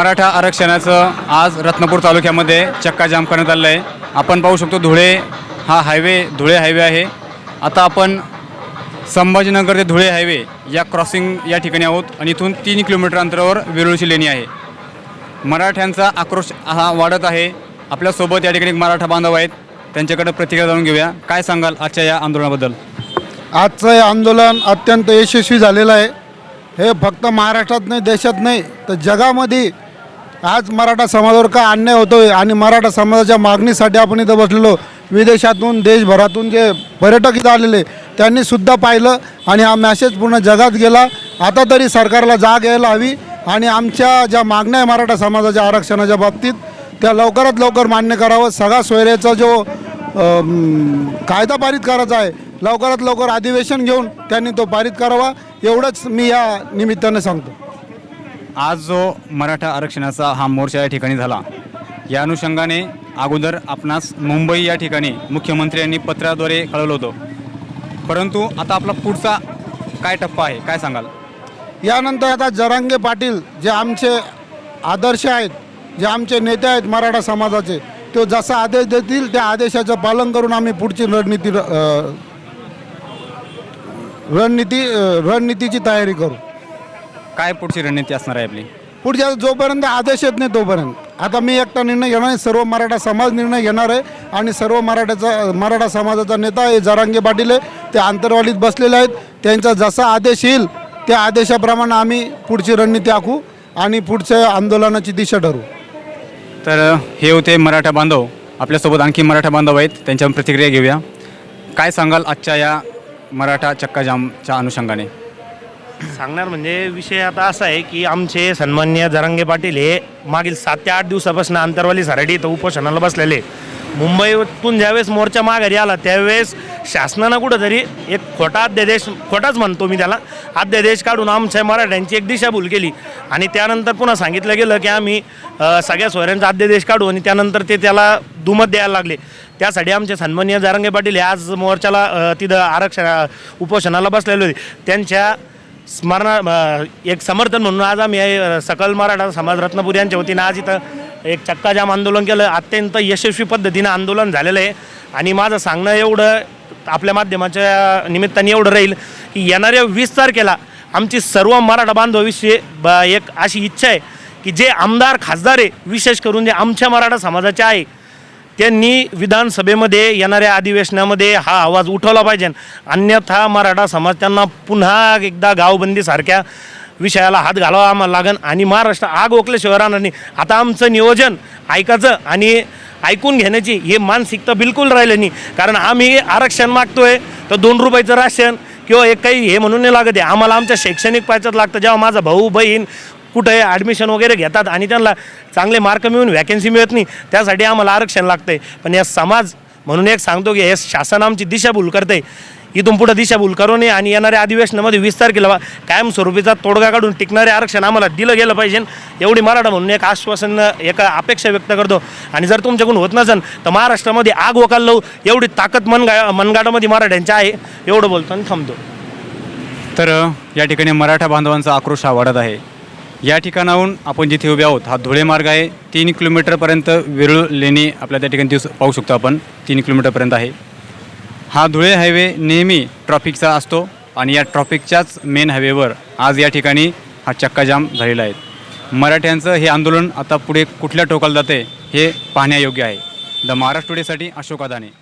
मराठा आरक्षणाचं आज रत्नापूर तालुक्यामध्ये चक्काजाम करण्यात आलं आहे आपण पाहू शकतो धुळे हा हायवे धुळे हायवे आहे. आता आपण संभाजीनगर ते धुळे हायवे या क्रॉसिंग या ठिकाणी आहोत आणि इथून तीन किलोमीटर अंतरावर वेरुळची लेणी आहे. मराठ्यांचा आक्रोश हा वाढत आहे. आपल्यासोबत या ठिकाणी एक मराठा बांधव आहेत. त्यांच्याकडे प्रतिक्रिया जाणून घेऊया. काय सांगाल आजच्या या आंदोलनाबद्दल? आजचं हे आंदोलन अत्यंत यशस्वी झालेलं आहे. हे फक्त महाराष्ट्रात नाही देशात नाही तर जगामध्ये आज मराठा समाजावर काय अन्याय होतो आहे आणि मराठा समाजाच्या मागणीसाठी आपण इथं बसलेलो? विदेशातून देशभरातून जे पर्यटक इथं आलेले त्यांनी सुद्धा पाहिलं आणि हा मॅसेज पूर्ण जगात गेला. आता तरी सरकारला जाग यायला हवी आणि आमच्या ज्या मागण्या आहे मराठा समाजाच्या आरक्षणाच्या बाबतीत त्या लवकरात लवकर मान्य करावं. सगळा सोयऱ्याचा जो कायदा पारित करायचा आहे लवकरात लवकर अधिवेशन घेऊन त्यांनी तो पारित करावा. एवढंच मी या निमित्तानं सांगतो. आज जो मराठा आरक्षणाचा हा मोर्चा या ठिकाणी झाला या अनुषंगाने अगोदर आपणास मुंबई या ठिकाणी मुख्यमंत्र्यांनी पत्राद्वारे कळवलं होतं. परंतु आता आपला पुढचा काय टप्पा आहे काय सांगाल? यानंतर आता जरांगे पाटील जे आमचे आदर्श आहेत जे आमचे नेते आहेत मराठा समाजाचे तो जसा आदेश देतील त्या आदेशाचं पालन करून आम्ही पुढची रणनीती रणनीती रणनीतीची तयारी करू. काय पुढची रणनीती असणार आहे आपली? पुढच्या जोपर्यंत आदेश येत नाही तोपर्यंत. आता मी एकटा निर्णय घेणार नाही सर्व मराठा समाज निर्णय घेणार आहे आणि सर्व मराठ्याचा मराठा समाजाचा नेता हे जरांगे पाटील आहे ते आंतरवालीत बसलेले आहेत. त्यांचा जसा आदेश येईल त्या आदेशाप्रमाणे आम्ही पुढची रणनीती आखू आणि पुढच्या आंदोलनाची दिशा ठरवू. तर हे होते मराठा बांधव. आपल्यासोबत आणखी मराठा बांधव आहेत त्यांच्या प्रतिक्रिया घेऊया. काय सांगाल आजच्या या मराठा चक्काजामच्या अनुषंगाने? सांगणार म्हणजे विषय आता असा आहे की आमचे सन्मान्य जरांगे पाटील हे मागील सात ते आठ दिवसापासून आंतरवाली सराडी इथं उपोषणाला बसलेले मुंबईतून ज्यावेळेस मोर्चा माघारी आला त्यावेळेस शासनानं कुठंतरी एक खोटा अध्यादेश खोटाच म्हणतो मी त्याला अध्यादेश काढून आमच्या मराठ्यांची एक दिशाभूल केली. आणि त्यानंतर पुन्हा सांगितलं गेलं की आम्ही अ, सगळ्या सोयऱ्यांचा अध्यादेश काढू आणि त्यानंतर ते त्याला दुमत द्यायला लागले. त्यासाठी आमचे सन्मान्य जारंगे पाटील हे आज मोर्चाला अ, तिथं आरक्षण उपोषणाला बसलेले होते. त्यांच्या स्मरणा एक समर्थन म्हणून आज आम्ही सकल मराठा समाज रत्नपूर यांच्या वतीनं आज इथं एक चक्काजाम आंदोलन केलं. अत्यंत यशस्वी पद्धतीनं आंदोलन झालेलं आहे. आणि माझं सांगणं एवढं आपल्या माध्यमाच्या निमित्ताने एवढं राहील की येणाऱ्या वीस तारखेला आमची सर्व मराठा बांधवाविषयी ब एक अशी इच्छा आहे की जे आमदार खासदार आहे विशेष करून जे आमच्या मराठा समाजाचे आहे त्यांनी विधानसभेमध्ये येणाऱ्या अधिवेशनामध्ये हा आवाज उठवला पाहिजे. अन्यथा मराठा समाज त्यांना पुन्हा एकदा गावबंदीसारख्या विषयाला हात घालावा आम्हाला लागन. आणि महाराष्ट्र आग ओकल्याशिवाय राहणार नाही. आता आमचं नियोजन ऐकायचं आणि ऐकून घेण्याची हे मानसिकता बिलकुल राहिलं नाही. कारण आम्ही आरक्षण मागतोय तर दोन रुपयाचं राशन किंवा एक काही हे म्हणून नाही लागत आहे. आम्हाला आमच्या शैक्षणिक पायच्यात लागतं. जेव्हा माझा भाऊ बहीण कुठे ॲडमिशन वगैरे घेतात आणि त्यांना चांगले मार्क मिळून वॅकन्सी मिळत नाही त्यासाठी आम्हाला आरक्षण लागतंय. पण या समाज म्हणून एक सांगतो की हे शासन आमची दिशाभूल करते. इथून पुढे दिशाभूल करू नये आणि येणाऱ्या अधिवेशनामध्ये वीस तारखेला कायमस्वरूपीचा तोडगा काढून टिकणारे आरक्षण आम्हाला दिलं गेलं पाहिजे. एवढी मराठा म्हणून एक आश्वासन एक अपेक्षा व्यक्त करतो. आणि जर तुमच्याकडून होत नसेल तर महाराष्ट्रामध्ये आग वकाल लावू. एवढी ताकद मनगा मनगाटामध्ये मराठ्यांची आहे. एवढं बोलतो आणि थांबतो. तर या ठिकाणी मराठा बांधवांचा आक्रोश हा वाढत आहे. या ठिकाणाहून आपण जिथे उभे आहोत हा धुळे मार्ग आहे. तीन किलोमीटरपर्यंत वेरूळ लेणी आपल्या त्या ठिकाणी दिवस पाहू शकतो आपण. तीन किलोमीटरपर्यंत आहे. हा धुळे हायवे नेहमी ट्रॉफिकचा असतो आणि या ट्रॉफिकच्याच मेन हायवेवर आज या ठिकाणी हा चक्काजाम झालेला आहे. मराठ्यांचं हे आंदोलन आता पुढे कुठल्या टोकाला जाते हे पाहण्यायोग्य आहे. द महाराष्ट्र टुडेसाठी अशोक अदाने.